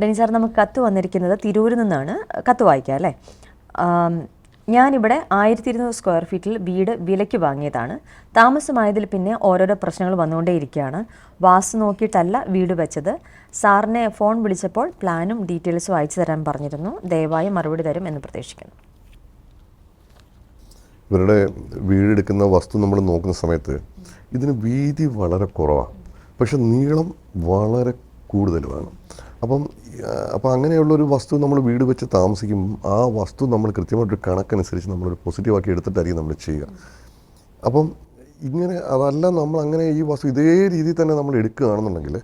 Deny sir നമുക്ക് കത്ത് വന്നിരിക്കുന്നത് തിരൂരിൽ നിന്നാണ്. കത്ത് വായിക്കാം അല്ലേ? ഞാനിവിടെ ആയിരത്തി ഇരുന്നൂറ് സ്ക്വയർ ഫീറ്റിൽ വീട് വിലയ്ക്ക് വാങ്ങിയതാണ്. താമസമായതിൽ പിന്നെ ഓരോരോ പ്രശ്നങ്ങൾ വന്നുകൊണ്ടേയിരിക്കുകയാണ്. വാസ് നോക്കിയിട്ടല്ല വീട് വെച്ചത്. സാറിനെ ഫോൺ വിളിച്ചപ്പോൾ പ്ലാനും ഡീറ്റെയിൽസും അയച്ചു തരാൻ പറഞ്ഞിരുന്നു. ദയവായി മറുപടി തരും എന്ന് പ്രതീക്ഷിക്കുന്നു. ഇവരുടെ വീടെടുക്കുന്ന വസ്തു നമ്മൾ നോക്കുന്ന സമയത്ത് ഇതിന് വീതി വളരെ കുറവാണ് പക്ഷെ നീളം വളരെ കൂടുതലുമാണ്. അപ്പം അപ്പോൾ അപ്പം അങ്ങനെയുള്ളൊരു വസ്തു നമ്മൾ വീട് വെച്ച് താമസിക്കുമ്പം ആ വസ്തു നമ്മൾ കൃത്യമായിട്ടൊരു കണക്കനുസരിച്ച് നമ്മളൊരു പോസിറ്റീവാക്കി എടുത്തിട്ടായിരിക്കും നമ്മൾ ചെയ്യുക. അപ്പം ഇങ്ങനെ അതല്ല നമ്മൾ അങ്ങനെ ഈ വസ്തു ഇതേ രീതിയിൽ തന്നെ നമ്മൾ എടുക്കുകയാണെന്നുണ്ടെങ്കിൽ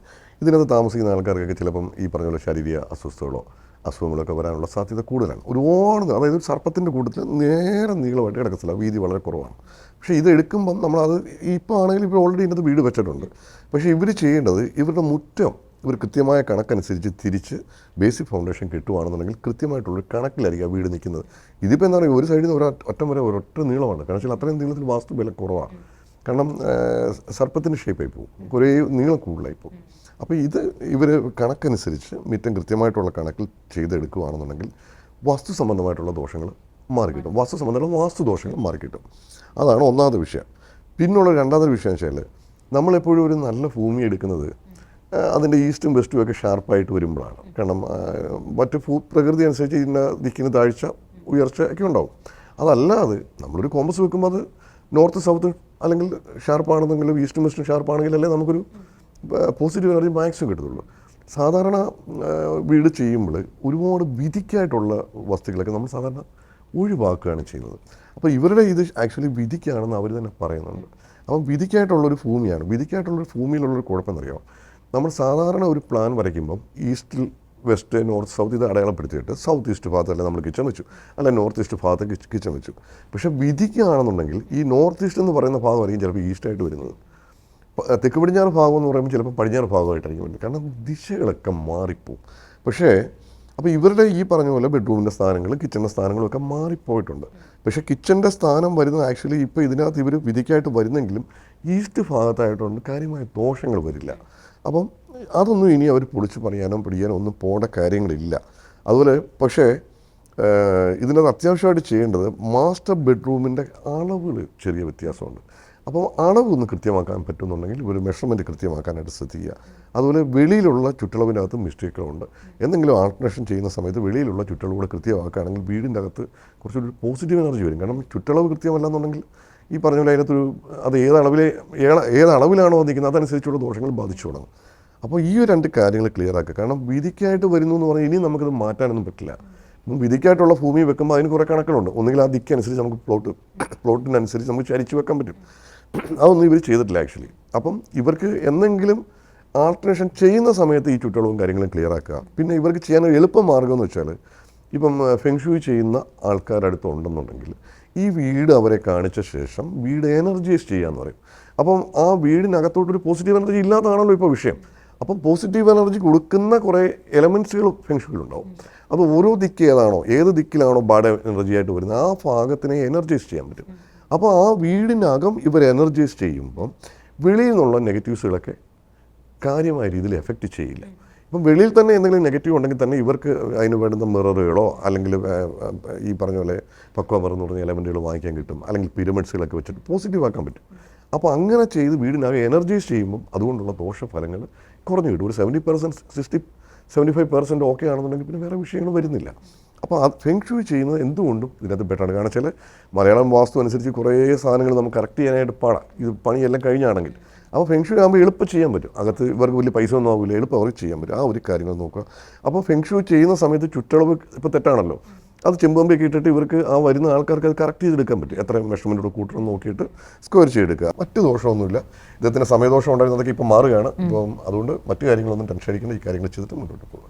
ഇതിനകത്ത് താമസിക്കുന്ന ആൾക്കാർക്കൊക്കെ ചിലപ്പം ഈ പറഞ്ഞ പോലെ ശാരീരിക അസ്വസ്ഥതകളോ അസുഖങ്ങളൊക്കെ വരാനുള്ള സാധ്യത കൂടുതലാണ്. ഒരുപാട് അതായത് ഒരു സർപ്പത്തിന്റെ കൂട്ടത്തിൽ നേരെ നീളമായിട്ട് കിടക്കത്തില്ല വീതി വളരെ കുറവാണ്. പക്ഷേ ഇത് എടുക്കുമ്പം നമ്മളത് ഇപ്പോൾ ആണെങ്കിൽ ഇപ്പോൾ ഓൾറെഡി ഇതിനകത്ത് വീട് വെച്ചിട്ടുണ്ട്. പക്ഷേ ഇവർ ചെയ്യേണ്ടത് ഇവരുടെ മുറ്റം ഇവർ കൃത്യമായ കണക്കനുസരിച്ച് തിരിച്ച് ബേസിക് ഫൗണ്ടേഷൻ കിട്ടുവാണെന്നുണ്ടെങ്കിൽ കൃത്യമായിട്ടുള്ളൊരു കണക്കിലായിരിക്കും ആ വീട് നിൽക്കുന്നത്. ഇതിപ്പോൾ എന്താ പറയുക ഒരു സൈഡിൽ നിന്ന് ഒരു ഒറ്റം വരെ ഒരൊറ്റ നീളമാണ് കാരണം വെച്ചാൽ അത്രയും നീളത്തിൽ വാസ്തു വില കുറവാണ്. കാരണം സർപ്പത്തിന്റെ ഷേപ്പായി പോകും. കുറേ നീളം കൂടുതലായി പോകും. അപ്പോൾ ഇത് ഇവർ കണക്കനുസരിച്ച് മിറ്റം കൃത്യമായിട്ടുള്ള കണക്കിൽ ചെയ്തെടുക്കുകയാണെന്നുണ്ടെങ്കിൽ വാസ്തു സംബന്ധമായിട്ടുള്ള ദോഷങ്ങൾ മാറിക്കിട്ടും വാസ്തു സംബന്ധമുള്ള വാസ്തു ദോഷങ്ങൾ മാറിക്കിട്ടും അതാണ് ഒന്നാമത്തെ വിഷയം. പിന്നുള്ള രണ്ടാമത്തെ വിഷയം വെച്ചാൽ നമ്മളെപ്പോഴും ഒരു നല്ല ഭൂമി എടുക്കുന്നത് അതിന്റെ ഈസ്റ്റും വെസ്റ്റും ഒക്കെ ഷാർപ്പായിട്ട് വരുമ്പോഴാണ്. കാരണം മറ്റ് ഭൂ പ്രകൃതി അനുസരിച്ച് ഇന്ന ദിക്കിന് താഴ്ച ഉയർച്ച ഒക്കെ ഉണ്ടാവും. അതല്ലാതെ നമ്മളൊരു കോമ്പസ് വെക്കുമ്പോൾ അത് നോർത്ത് സൗത്ത് അല്ലെങ്കിൽ ഷാർപ്പാണെന്നെങ്കിലും ഈസ്റ്റും വെസ്റ്റും ഷാർപ്പാണെങ്കിൽ അല്ലേ നമുക്കൊരു പോസിറ്റീവ് എനർജി മാക്സിമം കിട്ടത്തുള്ളൂ. സാധാരണ വീട് ചെയ്യുമ്പോൾ ഒരുപാട് വിധിക്കായിട്ടുള്ള വസ്തുക്കളൊക്കെ നമ്മൾ സാധാരണ ഒഴിവാക്കുകയാണ് ചെയ്യുന്നത്. അപ്പോൾ ഇവരുടെ ഇത് ആക്ച്വലി വിധിക്കാണെന്ന് അവർ തന്നെ പറയുന്നുണ്ട്. അപ്പം വിധിക്കായിട്ടുള്ളൊരു ഭൂമിയാണ്. വിധിക്കായിട്ടുള്ളൊരു ഭൂമിയിലുള്ളൊരു കുഴപ്പമെന്നറിയാമോ നമ്മൾ സാധാരണ ഒരു പ്ലാൻ വരയ്ക്കുമ്പം ഈസ്റ്റിൽ വെസ്റ്റ് നോർത്ത് സൗത്ത് ഇത് അടയാളപ്പെടുത്തിയിട്ട് സൗത്ത് ഈസ്റ്റ് ഭാഗത്തല്ല നമ്മൾ കിച്ചൺ വെച്ചു. അല്ല നോർത്ത് ഈസ്റ്റ് ഭാഗത്ത് കിച്ചൺ വെച്ചു. പക്ഷേ വിധിക്കുകയാണെന്നുണ്ടെങ്കിൽ ഈ നോർത്ത് ഈസ്റ്റ് എന്ന് പറയുന്ന ഭാഗമായിരിക്കും ചിലപ്പോൾ ഈസ്റ്റായിട്ട് വരുന്നത്. തെക്ക് പടിഞ്ഞാറ് ഭാഗം എന്ന് പറയുമ്പോൾ ചിലപ്പോൾ പടിഞ്ഞാറ് ഭാഗമായിട്ടായിരിക്കും വരുന്നത്. കാരണം ദിശകളൊക്കെ മാറിപ്പോവും. പക്ഷേ അപ്പോൾ ഇവരുടെ ഈ പറഞ്ഞ പോലെ ബെഡ്റൂമിന്റെ സ്ഥാനങ്ങൾ കിച്ചണിന്റെ സ്ഥാനങ്ങളും ഒക്കെ മാറിപ്പോയിട്ടുണ്ട്. പക്ഷേ കിച്ചന്റെ സ്ഥാനം വരുന്നത് ആക്ച്വലി ഇപ്പോൾ ഇതിനകത്ത് ഇവർ വിധിക്കായിട്ട് വരുന്നെങ്കിലും ഈസ്റ്റ് ഭാഗത്തായിട്ടുണ്ട് കാര്യമായ ദോഷങ്ങൾ വരില്ല. അപ്പം അതൊന്നും ഇനി അവർ പൊളിച്ച് പറയാനോ പിടിക്കാനോ ഒന്നും പോകേണ്ട കാര്യങ്ങളില്ല. അതുപോലെ പക്ഷേ ഇതിനകത്ത് അത്യാവശ്യമായിട്ട് ചെയ്യേണ്ടത് മാസ്റ്റർ ബെഡ്റൂമിന്റെ അളവുകൾ ചെറിയ വ്യത്യാസമുണ്ട്. അപ്പോൾ അളവ് ഒന്ന് കൃത്യമാക്കാൻ പറ്റുന്നുണ്ടെങ്കിൽ ഒരു മെഷർമെന്റ് കൃത്യമാക്കാനായിട്ട് ശ്രദ്ധിക്കുക. അതുപോലെ വെളിയിലുള്ള ചുറ്റളവിനകത്ത് മിസ്റ്റേക്കുകളുണ്ട്. എന്തെങ്കിലും ആൾട്ടറേഷൻ ചെയ്യുന്ന സമയത്ത് വെളിയിലുള്ള ചുറ്റളവുകൾ കൃത്യമാക്കുകയാണെങ്കിൽ വീടിന്റെ അകത്ത് കുറച്ചൊരു പോസിറ്റീവ് എനർജി വരും. കാരണം ചുറ്റളവ് കൃത്യമല്ലെന്നുണ്ടെങ്കിൽ ഈ പറഞ്ഞ പോലെ അതിനകത്തൊരു അത് ഏത് അളവിലെ ഏത് അളവിലാണോ നിൽക്കുന്നത് അതനുസരിച്ചുള്ള ദോഷങ്ങൾ ബാധിച്ചു തുടങ്ങും. അപ്പോൾ ഈ രണ്ട് കാര്യങ്ങൾ ക്ലിയർ ആക്കുക. കാരണം വിധിക്കായിട്ട് വരുന്നു എന്ന് പറഞ്ഞാൽ ഇനി നമുക്കത് മാറ്റാനൊന്നും പറ്റില്ല. വിധിക്കായിട്ടുള്ള ഭൂമി വെക്കുമ്പോൾ അതിന് കുറേ കണക്കുകളുണ്ട്. ഒന്നുകിൽ ആ ദിക്കനുസരിച്ച് നമുക്ക് പ്ലോട്ട് പ്ലോട്ടിനനുസരിച്ച് നമുക്ക് ചരിച്ചു വെക്കാൻ പറ്റും. അതൊന്നും ഇവർ ചെയ്തിട്ടില്ല ആക്ച്വലി അപ്പം ഇവർക്ക് എന്തെങ്കിലും ആൾട്ടറേഷൻ ചെയ്യുന്ന സമയത്ത് ഈ ചുറ്റളവും കാര്യങ്ങളും ക്ലിയർ ആക്കുക. പിന്നെ ഇവർക്ക് ചെയ്യാൻ ഒരു എളുപ്പ മാർഗം എന്ന് വെച്ചാൽ ഇപ്പം ഫെങ്ഷു ചെയ്യുന്ന ആൾക്കാരടുത്ത് ഉണ്ടെന്നുണ്ടെങ്കിൽ ഈ വീട് അവരെ കാണിച്ച ശേഷം വീട് എനർജൈസ് ചെയ്യുക എന്ന് പറയും. അപ്പം ആ വീടിനകത്തോട്ടൊരു പോസിറ്റീവ് എനർജി ഇല്ലാത്തതാണല്ലോ ഇപ്പോൾ വിഷയം. അപ്പം പോസിറ്റീവ് എനർജി കൊടുക്കുന്ന കുറേ എലമെൻസുകൾ ഫെങ്ഷനിലുണ്ടാവും അപ്പോൾ ഓരോ ദിക്ക് ഏതാണോ ഏത് ദിക്കിലാണോ ബാഡ് എനർജി ആയിട്ട് വരുന്നത് ആ ഭാഗത്തിനെ എനർജൈസ് ചെയ്യാൻ പറ്റും. അപ്പോൾ ആ വീടിനകം ഇവർ എനർജൈസ് ചെയ്യുമ്പം വെളിയിൽ നിന്നുള്ള നെഗറ്റീവ്സുകളൊക്കെ കാര്യമായ രീതിയിൽ എഫക്റ്റ് ചെയ്യില്ല. ഇപ്പം വെളിയിൽ തന്നെ എന്തെങ്കിലും നെഗറ്റീവ് ഉണ്ടെങ്കിൽ തന്നെ ഇവർക്ക് അതിന് വേണ്ട മിററുകളോ അല്ലെങ്കിൽ ഈ പറഞ്ഞ പോലെ പക്വ എന്ന് പറഞ്ഞ എലമെന്റുകൾ വാങ്ങിക്കാൻ കിട്ടും. അല്ലെങ്കിൽ പിരമിഡ്സുകളൊക്കെ വെച്ചിട്ട് പോസിറ്റീവ് ആക്കാൻ പറ്റും. അപ്പോൾ അങ്ങനെ ചെയ്ത് വീടിനകം എനർജൈസ് ചെയ്യുമ്പം അതുകൊണ്ടുള്ള ദോഷഫലങ്ങൾ കുറഞ്ഞു കിട്ടും. ഒരു seventy percent sixty seventy five percent okay ആണെന്നുണ്ടെങ്കിൽ പിന്നെ വേറെ വിഷയങ്ങൾ വരുന്നില്ല. അപ്പോൾ ആ ഷൂ ചെയ്യുന്നത് എന്തുകൊണ്ടും ഇതിനകത്ത് ബെറ്ററാണ് കാരണം വെച്ചാൽ മലയാളം വാസ്തു അനുസരിച്ച് കുറേ സാധനങ്ങൾ നമുക്ക് കറക്റ്റ് ചെയ്യാനായിട്ട് പാടാം. ഇത് പണിയെല്ലാം കഴിഞ്ഞാണെങ്കിൽ. അപ്പോൾ ഫെങ്ഷു ആകുമ്പോൾ എളുപ്പം ചെയ്യാൻ പറ്റും. അകത്ത് ഇവർക്ക് വലിയ പൈസ ഒന്നും ആവില്ല. എളുപ്പം അവർക്ക് ചെയ്യാൻ പറ്റും. ആ ഒരു കാര്യങ്ങൾ നോക്കുക. അപ്പോൾ ഫെങ്ഷു ചെയ്യുന്ന സമയത്ത് ചുറ്റളവ് ഇപ്പോൾ തെറ്റാണല്ലോ. അത് ചെമ്പമ്പൊക്കെ ഇട്ടിട്ട് ഇവർക്ക് ആ വരുന്ന ആൾക്കാർക്ക് അത് കറക്റ്റ് ചെയ്തെടുക്കാൻ പറ്റും. എത്ര മെഷർമെന്റോട് കൂട്ടണം നോക്കിയിട്ട് സ്ക്വയർ ചെയ്തെടുക്കുക. മറ്റു ദോഷമൊന്നുമില്ല. ഇദ്ദേഹത്തിന് സമയദോഷം ഉണ്ടായിരുന്നതൊക്കെ ഇപ്പോൾ മാറുകയാണ്. അപ്പം അതുകൊണ്ട് മറ്റു കാര്യങ്ങളൊന്നും ടെൻഷൻ അടിക്കേണ്ട. ഈ കാര്യങ്ങൾ ചെയ്തിട്ട് മുന്നോട്ട് പോകുക.